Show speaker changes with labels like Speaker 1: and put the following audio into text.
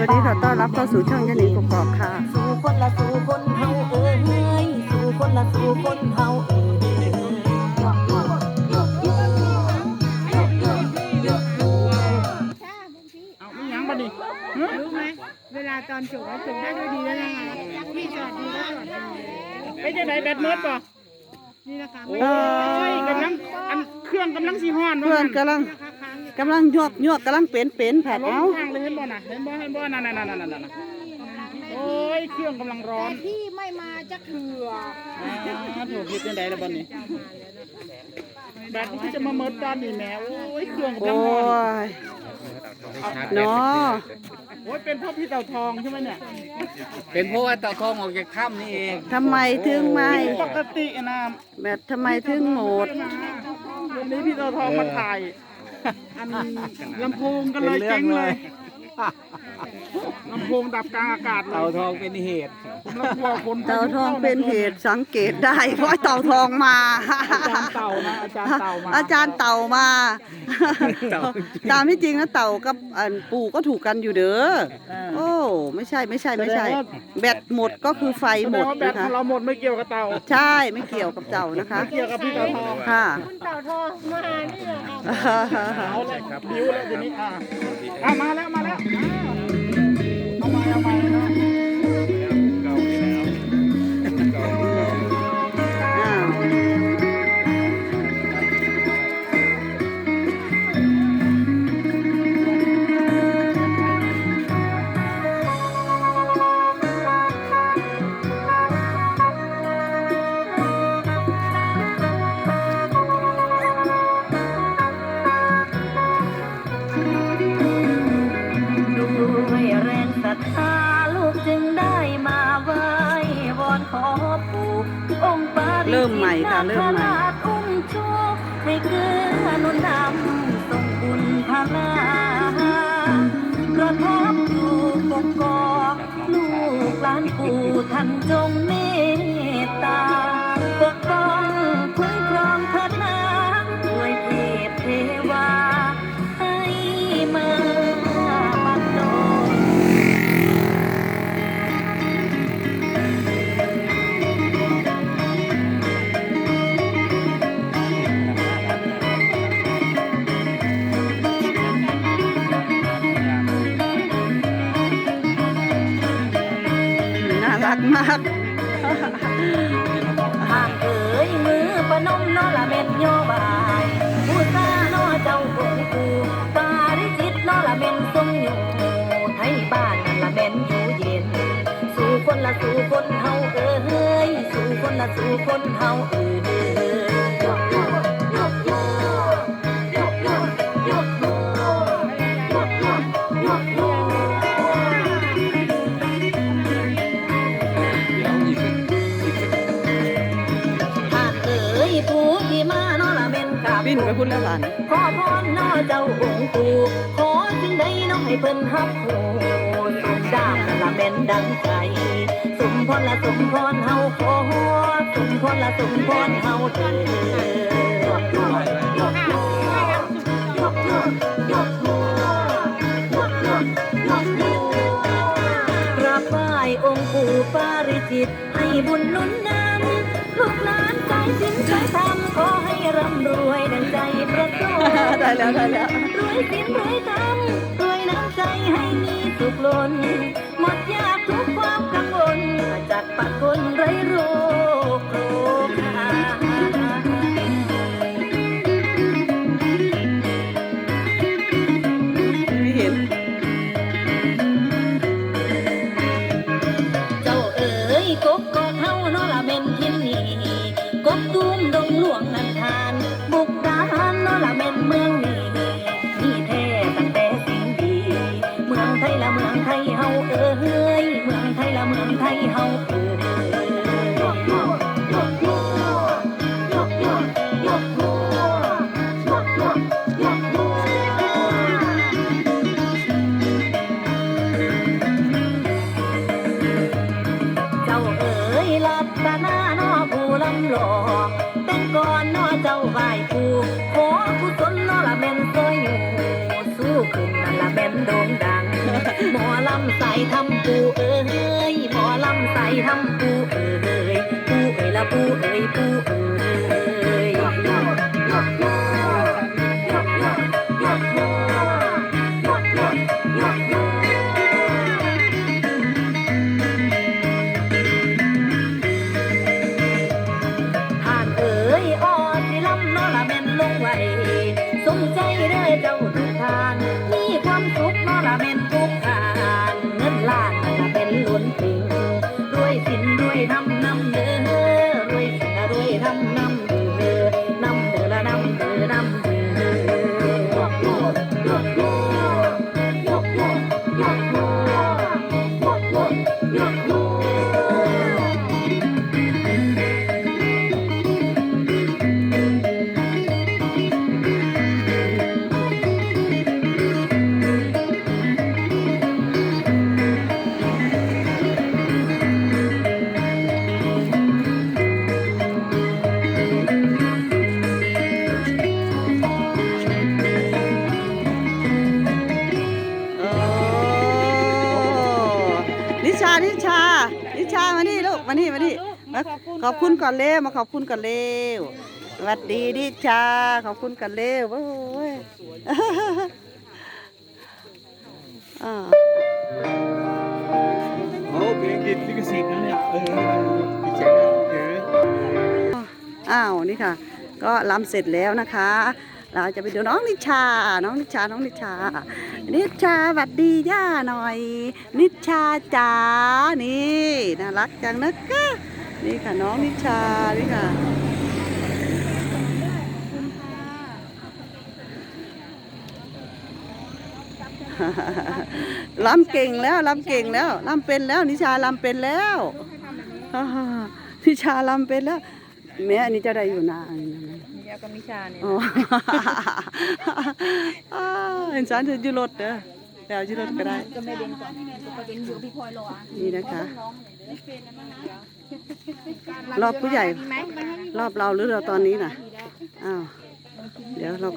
Speaker 1: วัสดีค่ะต้อนรับเข้าสู่ช่องยานิงกกอกค่ะ
Speaker 2: สู่คนละสู่คนเฮาเอ้ยสู่คนละสู่คนเฮาเอ้ย
Speaker 3: เอาไม่ยังบัดนี้
Speaker 4: รู้ไหมเวลาตอนจบแล้วจบได้ด้วยดีแล้วนะคะพี่สวัสดีก็สวัสดี
Speaker 3: ไปจะไหนแบตเมิดป่ะ
Speaker 4: นี่นะคะ
Speaker 3: โอ้ยกำลังอันเครื่องกำลังสีห้อน
Speaker 1: เพื่อนกำลัง
Speaker 4: นะคะค้าง
Speaker 1: กำลังยวกยวกกำลังเป็นเป็นแผด
Speaker 3: ลง
Speaker 1: เอา
Speaker 3: ทางเลยเห็นบ่น่ะเห็นบ่เห็นบ่นั่นนั่นนั่นนั่นนั่นโอ้ยเครื่องกำลังร้อน
Speaker 4: พี่ไม่มาจะเถื่อ
Speaker 3: อ่าถูกคิดยังไงละบัดนี้แบตมันจะมาเมิดตอนนี้แหมโอ้ยเครื่องกำลั
Speaker 1: โอ้
Speaker 3: งร้อน
Speaker 1: ย เนาะ
Speaker 3: โอ้ยเป็นเพราะพี่เต่าทองใช่ไหมเนี่ย
Speaker 5: เป็นเพราะว่าเต่าทองออกจากถ้ำนี่เอง
Speaker 1: ทำไมถึงไม่
Speaker 3: ปกตินะ
Speaker 1: แบตทำไมถึงหมด
Speaker 3: วันนี้พี่เต่าทองมาถ่าย อันลำโพงกันเลยเจ๊งเลยลำโพงดับกลางอากาศเล
Speaker 5: เต่ายทองเป็นเหตุ
Speaker 3: ผมละกลัวคน
Speaker 1: เต่าทองเป็นเหตุสังเกตได้ เพราะเต่าทองมา
Speaker 3: อาจารย์เต่านะอาจารย์เต่ามา
Speaker 1: อาจารย์เต่ามา
Speaker 5: เต่า
Speaker 1: ตามที่จริงนะเต่ากับอันปู่ก็ถูกกันอยู่เด้อ
Speaker 3: เออ
Speaker 1: โอ้ ไม่ใช่ไม่ใช่ไม่ใช่
Speaker 3: แสดงว่า
Speaker 1: แบตหมดก็คือไฟ
Speaker 3: แส
Speaker 1: หม
Speaker 3: ด
Speaker 1: ด
Speaker 3: งว่าแบต
Speaker 1: นะ
Speaker 3: ข
Speaker 1: คะ
Speaker 3: องเราหมดไม่เกี่ยวกับเต่า
Speaker 1: ใช่ไม่เกี่ยวกับเต่านะคะ
Speaker 3: ไม่เกี่ยวกับพี่เต่าทอง
Speaker 1: ค่ะ
Speaker 4: คุณเต่าทองมานี่เหรอคะ
Speaker 3: เอาเลยบิวแล้วทีนี้อ่าอะมาแล้วมาแล้วอ่าเอามาเอามาเอามา
Speaker 1: อ้า เริ่มใหม่ค่ะ เริ่มใหม่
Speaker 2: ให้เกื้อนุนนำส่งบุญพลากระทบอยู่กกอกลูกหลานปู่ท่านจงเม รั
Speaker 1: กมาก
Speaker 2: ห่างเอยมือปนมนอละเม็ดโยบายผู้ซานอเจ้าองค์ปู่ปาริจิตนอละเม็นทรงอยู่ไทยบ้านนั่นละเม็นอยู่เย็น สู่คนละสู่คนเฮาเอ้ยสู่คนละสู่คนเฮาเอ่ย
Speaker 1: ไปพุ่นแล้วหลาน
Speaker 2: ขอพรน้อเจ้าองค์ปู่ขอสิ่งใดน้องให้เพิ่นฮับโหสมดามละแม่นดังใจสมพรละสมพรเฮาขอสมพรละสมพรเฮาเถิกราบไหว้องค์ปู่ปาริจิตให้บุญนุน หลานใจสินใจทำขอให้ร่ำรวยดังใจประสงค์
Speaker 1: ได้แล้วได้แล้ว
Speaker 2: รวยสินรวยธรรมรวยน้ำใจให้มีสุขล้นหมดยากทุกความกังวลจากปากคน ก้อนนอเจ้าไหว้ผู้ขอกุศลเนอละแม่นซอยอยู่สู้ขึ้นนั่นละแม่นโด่งดัง หมอลำใส่ทำปูเอ้ยหมอลำใส่ทำปูเอ้ยปูเอ้ยละปูเอ้ยปู ว
Speaker 1: นิชานิชานิชามานี่ลูกมานี่มานี่มาขอบคุณก่อนเร็วมาขอบคุณก่อนเร็วสวัสดีนิชาขอบคุณก่อนเร็วโอ้ยอ่า
Speaker 5: โอ้เพลงติดลิขสิทธิ์นะเนี่ยเออพี่แจ๊คเออ
Speaker 1: อ้าวนี่ค่ะ ก็ลำเสร็จแล้วนะคะ เราจะไปดูน้องนิชา น้องนิชาน้องนิชา นิชาหวัดดีย่าหน่อย นิชาจ๋านี่น่ารักจังนะคะนี่ค่ะน้องนิชานี่ค่ะลำเก่งแล้วลำเก่งแล้วลำเป็นแล้ว นิชาลำเป็นแล้วฮ่าฮ่านิชาลำเป็นแล้วแม่อันนี้จะได้อยู่นาน
Speaker 4: เดียวกับมิชาเนี่ย
Speaker 1: อ๋ออ้าว เห็นฉันจะอยู่รถเด้อเดี๋ยวอยู่รถก็ได้
Speaker 4: ก็ไม่เรียนก่อนก็เป็นอยู่พี่พลอยรออะ
Speaker 1: นี่นะคะ รอบผู้ใหญ่ รอบเราหรือเราตอนนี้น่ะ อ้าว เดี๋ยวเราก็